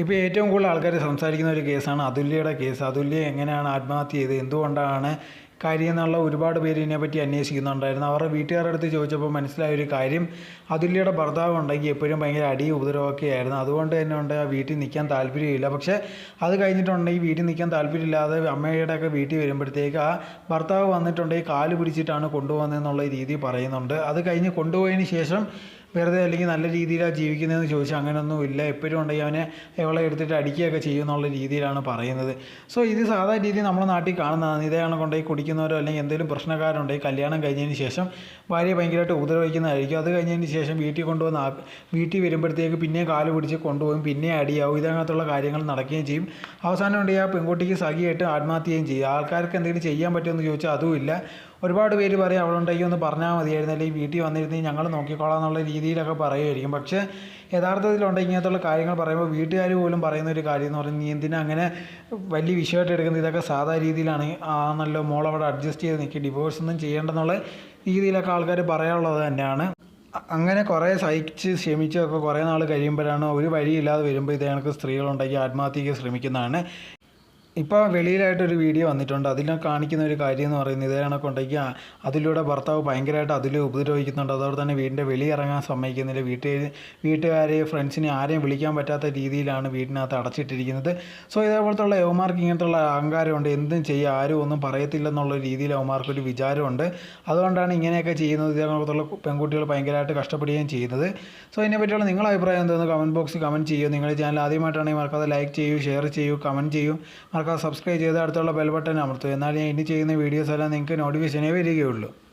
ഇപ്പോൾ ഏറ്റവും കൂടുതൽ ആൾക്കാർ സംസാരിക്കുന്ന ഒരു കേസാണ് അതുല്യയുടെ കേസ്. അതുല്യ എങ്ങനെയാണ് ആത്മഹത്യ ചെയ്തത്? എന്തുകൊണ്ടാണ് കാര്യം എന്നുള്ള ഒരുപാട് പേര് ഇതിനെപ്പറ്റി അന്വേഷിക്കുന്നുണ്ടായിരുന്നു. അവരുടെ വീട്ടുകാരുടെ അടുത്ത് ചോദിച്ചപ്പോൾ മനസ്സിലായ ഒരു കാര്യം അതുല്യയുടെ ഭർത്താവ് ഉണ്ടെങ്കിൽ എപ്പോഴും ഭയങ്കര അടി ഉപദ്രവമൊക്കെ ആയിരുന്നു. അതുകൊണ്ട് തന്നെ ഉണ്ട് ആ വീട്ടിൽ നിൽക്കാൻ താല്പര്യമില്ല. പക്ഷേ അത് കഴിഞ്ഞിട്ടുണ്ടെങ്കിൽ വീട്ടിൽ നിൽക്കാൻ താല്പര്യമില്ലാതെ അമ്മയുടെ ഒക്കെ വീട്ടിൽ വരുമ്പോഴത്തേക്ക് ആ ഭർത്താവ് വന്നിട്ടുണ്ടെങ്കിൽ കാൽ പിടിച്ചിട്ടാണ് കൊണ്ടുപോകുന്നതെന്നുള്ള രീതി പറയുന്നുണ്ട്. അത് കഴിഞ്ഞ് കൊണ്ടുപോയതിന് ശേഷം വെറുതെ അല്ലെങ്കിൽ നല്ല രീതിയിലാണ് ജീവിക്കുന്നതെന്ന് ചോദിച്ചാൽ അങ്ങനെയൊന്നും ഇല്ല. എപ്പോഴും ഉണ്ടെങ്കിൽ അവനെ ഇവളെ എടുത്തിട്ട് അടിക്കുകയൊക്കെ ചെയ്യും എന്നുള്ള രീതിയിലാണ് പറയുന്നത്. സോ ഇത് സാധാരണ രീതിയിൽ നമ്മുടെ നാട്ടിൽ കാണുന്നതാണ് ഇതാണ് കൊണ്ടുപോയി കുടിക്കുന്നവരോ അല്ലെങ്കിൽ എന്തെങ്കിലും പ്രശ്നക്കാരുണ്ടെങ്കിൽ കല്യാണം കഴിഞ്ഞതിന് ശേഷം ഭാര്യ ഭയങ്കരമായിട്ട് ഉപദ്രവിക്കുന്നതായിരിക്കും. അത് കഴിഞ്ഞതിന് ശേഷം വീട്ടിൽ കൊണ്ടുവന്ന് വീട്ടിൽ വരുമ്പോഴത്തേക്ക് പിന്നെ കാൽ പിടിച്ച് കൊണ്ടുപോകും പിന്നെ അടിയാവും. ഇതങ്ങനത്തുള്ള കാര്യങ്ങൾ നടക്കുകയും ചെയ്യും. അവസാനം ഉണ്ടെങ്കിൽ ആ പെൺകുട്ടിക്ക് സഖിയായിട്ട് ആത്മഹത്യ ചെയ്യുകയും ചെയ്യും. ആൾക്കാർക്ക് എന്തെങ്കിലും ചെയ്യാൻ പറ്റുമെന്ന് ചോദിച്ചാൽ അതുമില്ല. ഒരുപാട് പേര് പറയും അവളുണ്ടെങ്കിൽ ഒന്ന് പറഞ്ഞാൽ മതിയായിരുന്നു. അല്ലെങ്കിൽ വീട്ടിൽ വന്നിരുന്നെങ്കിൽ ഞങ്ങൾ നോക്കിക്കോളാം എന്നുള്ള രീതിയിലൊക്കെ പറയുമായിരിക്കും. പക്ഷേ യഥാർത്ഥത്തിലുണ്ടെങ്കിൽ ഇങ്ങനത്തുള്ള കാര്യങ്ങൾ പറയുമ്പോൾ വീട്ടുകാർ പോലും പറയുന്ന ഒരു കാര്യം എന്ന് പറഞ്ഞാൽ നീ എന്തിനാ അങ്ങനെ വലിയ വിഷയമായിട്ട് എടുക്കുന്നത്? ഇതൊക്കെ സാധാ രീതിയിലാണ്. ആണല്ലോ മോളവിടെ അഡ്ജസ്റ്റ് ചെയ്ത് നിൽക്കുക ഡിവോഴ്സ് ഒന്നും ചെയ്യേണ്ടെന്നുള്ള രീതിയിലൊക്കെ ആൾക്കാർ പറയാനുള്ളത് തന്നെയാണ്. അങ്ങനെ കുറേ സഹിച്ച് ക്ഷമിച്ചൊക്കെ കുറേ നാൾ കഴിയുമ്പോഴാണ് ഒരു വഴിയില്ലാതെ വരുമ്പോൾ ഇത് സ്ത്രീകളുണ്ടെങ്കിൽ ആത്മഹത്യയ്ക്ക് ശ്രമിക്കുന്നതാണ്. ഇപ്പോൾ വെളിയിലായിട്ടൊരു വീഡിയോ വന്നിട്ടുണ്ട്. അതിൽ കാണിക്കുന്ന ഒരു കാര്യം എന്ന് പറയുന്നത് ഇതേ കണക്കുണ്ടെങ്കിൽ അതിലൂടെ ഭർത്താവ് ഭയങ്കരമായിട്ട് അതിൽ ഉപദ്രവിക്കുന്നുണ്ട്. അതോടെ തന്നെ വീടിന്റെ വെളിയിറങ്ങാൻ സമ്മതിക്കുന്നില്ല. വീട്ടിൽ വീട്ടുകാരെ ഫ്രണ്ട്സിനെ ആരെയും വിളിക്കാൻ പറ്റാത്ത രീതിയിലാണ് വീടിനകത്ത് അടച്ചിട്ടിരിക്കുന്നത്. സോ ഇതേപോലത്തുള്ള യവമാർക്ക് ഇങ്ങനത്തുള്ള അഹങ്കാരമുണ്ട്. എന്തും ചെയ്യുക ആരും ഒന്നും പറയത്തില്ലെന്നുള്ള രീതിയിൽ യവമാർക്കൊരു വിചാരമുണ്ട്. അതുകൊണ്ടാണ് ഇങ്ങനെയൊക്കെ ചെയ്യുന്നത്. ഇതേ കണക്കത്തുള്ള പെൺകുട്ടികൾ ഭയങ്കരമായിട്ട് കഷ്ടപ്പെടുകയും ചെയ്യുന്നത്. സോ ഇതിനെപ്പറ്റിയുള്ള നിങ്ങളുടെ അഭിപ്രായം എന്തെന്ന് കമന്റ് ബോക്സിൽ കമന്റ് ചെയ്യൂ. നിങ്ങളുടെ ചാനൽ ആദ്യമായിട്ടാണെങ്കിൽ മറക്കാതെ ലൈക്ക് ചെയ്യൂ ഷെയർ ചെയ്യൂ കമന്റ് ചെയ്യൂ. മറക്കാതെ സബ്സ്ക്രൈബ് ചെയ്ത് അടുത്തുള്ള ബെൽ ബട്ടൺ അമർത്തുക. എന്നാൽ ഞാൻ ഇനി ചെയ്യുന്ന വീഡിയോസ് എല്ലാം നിങ്ങൾക്ക് നോട്ടിഫിക്കേഷനേ വരികയുള്ളൂ.